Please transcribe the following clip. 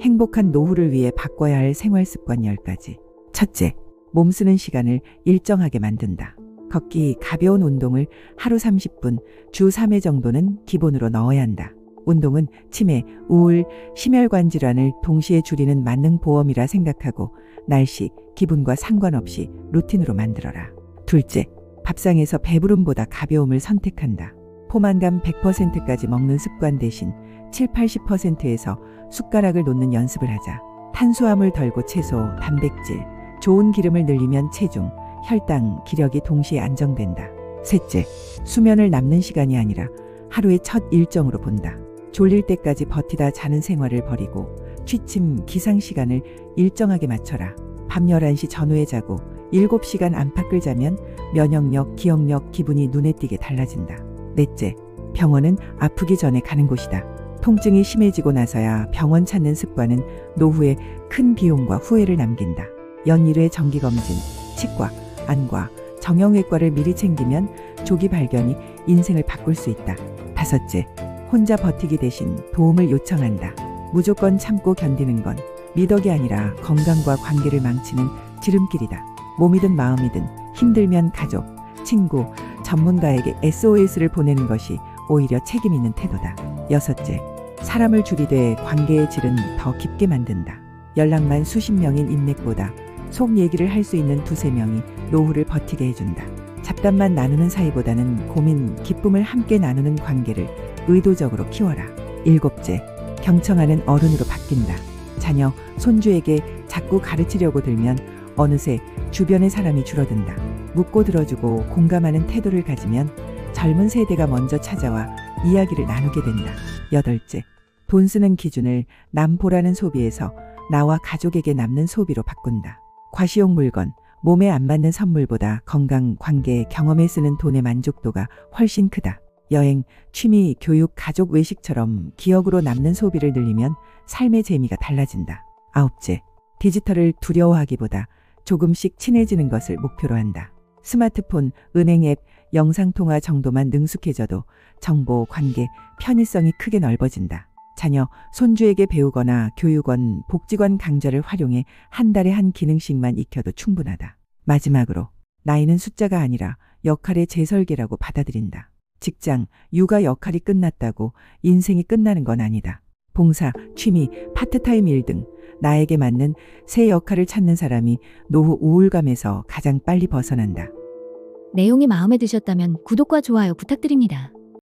행복한 노후를 위해 바꿔야 할 생활 습관 10가지. 첫째, 몸 쓰는 시간을 일정하게 만든다. 걷기, 가벼운 운동을 하루 30분, 주 3회 정도는 기본으로 넣어야 한다. 운동은 치매, 우울, 심혈관 질환을 동시에 줄이는 만능 보험이라 생각하고 날씨, 기분과 상관없이 루틴으로 만들어라. 둘째, 밥상에서 배부름보다 가벼움을 선택한다. 포만감 100%까지 먹는 습관 대신 7, 80%에서 숟가락을 놓는 연습을 하자. 탄수화물 덜고 채소, 단백질, 좋은 기름을 늘리면 체중, 혈당, 기력이 동시에 안정된다. 셋째, 수면을 남는 시간이 아니라 하루의 첫 일정으로 본다. 졸릴 때까지 버티다 자는 생활을 버리고 취침, 기상 시간을 일정하게 맞춰라. 밤 11시 전후에 자고 7시간 안팎을 자면 면역력, 기억력, 기분이 눈에 띄게 달라진다. 넷째, 병원은 아프기 전에 가는 곳이다. 통증이 심해지고 나서야 병원 찾는 습관은 노후에 큰 비용과 후회를 남긴다. 연일회 정기검진, 치과, 안과, 정형외과를 미리 챙기면 조기 발견이 인생을 바꿀 수 있다. 다섯째, 혼자 버티기 대신 도움을 요청한다. 무조건 참고 견디는 건 미덕이 아니라 건강과 관계를 망치는 지름길이다. 몸이든 마음이든 힘들면 가족, 친구, 전문가에게 SOS를 보내는 것이 오히려 책임 있는 태도다. 여섯째, 사람을 줄이되 관계의 질은 더 깊게 만든다. 연락만 수십 명인 인맥보다 속 얘기를 할 수 있는 두세 명이 노후를 버티게 해준다. 잡담만 나누는 사이보다는 고민, 기쁨을 함께 나누는 관계를 의도적으로 키워라. 일곱째, 경청하는 어른으로 바뀐다. 자녀, 손주에게 자꾸 가르치려고 들면 어느새 주변의 사람이 줄어든다. 묻고 들어주고 공감하는 태도를 가지면 젊은 세대가 먼저 찾아와 이야기를 나누게 된다. 여덟째, 돈 쓰는 기준을 남 보라는 소비에서 나와 가족에게 남는 소비로 바꾼다. 과시용 물건, 몸에 안 맞는 선물보다 건강, 관계, 경험에 쓰는 돈의 만족도가 훨씬 크다. 여행, 취미, 교육, 가족 외식처럼 기억으로 남는 소비를 늘리면 삶의 재미가 달라진다. 아홉째, 디지털을 두려워하기보다 조금씩 친해지는 것을 목표로 한다. 스마트폰, 은행 앱, 영상통화 정도만 능숙해져도 정보, 관계, 편의성이 크게 넓어진다. 자녀, 손주에게 배우거나 교육원, 복지관 강좌를 활용해 한 달에 한 기능씩만 익혀도 충분하다. 마지막으로, 나이는 숫자가 아니라 역할의 재설계라고 받아들인다. 직장, 육아 역할이 끝났다고 인생이 끝나는 건 아니다. 봉사, 취미, 파트타임 일 등 나에게 맞는 새 역할을 찾는 사람이 노후 우울감에서 가장 빨리 벗어난다. 내용이 마음에 드셨다면 구독과 좋아요 부탁드립니다.